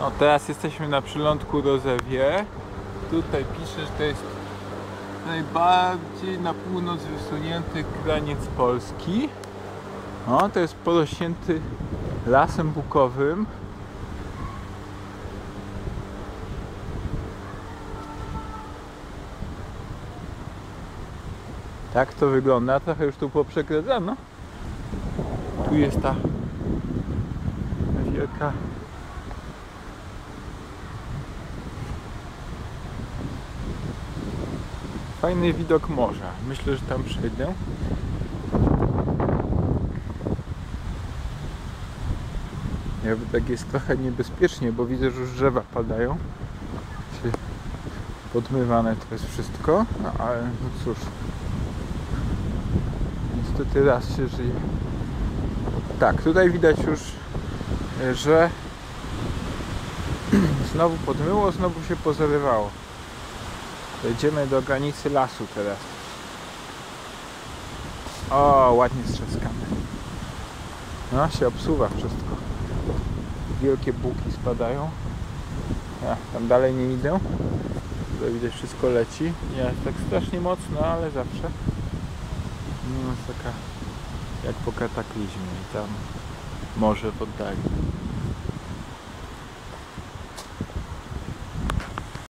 No teraz jesteśmy na przylądku Rozewie. Tutaj pisze, że to jest najbardziej na północ wysunięty kraniec Polski. No, to jest porośnięty lasem bukowym. Tak to wygląda. Trochę już tu poprzekradano. Tu jest ta wielka Fajny widok morza. Myślę, że tam przejdę. Jakby tak jest trochę niebezpiecznie, bo widzę, że już drzewa padają. Podmywane to jest wszystko, no ale no cóż. Niestety raz się żyje. Tak, tutaj widać już, e, że znowu podmyło, znowu się pozarywało. Dojdziemy do granicy lasu teraz. O, ładnie strzaskane. No, się obsuwa wszystko. Wielkie buki spadają. Ja, tam dalej nie idę. Tutaj widać wszystko leci. Nie jest tak strasznie mocno, ale zawsze. No, jest taka jak po kataklizmie i tam morze w oddali.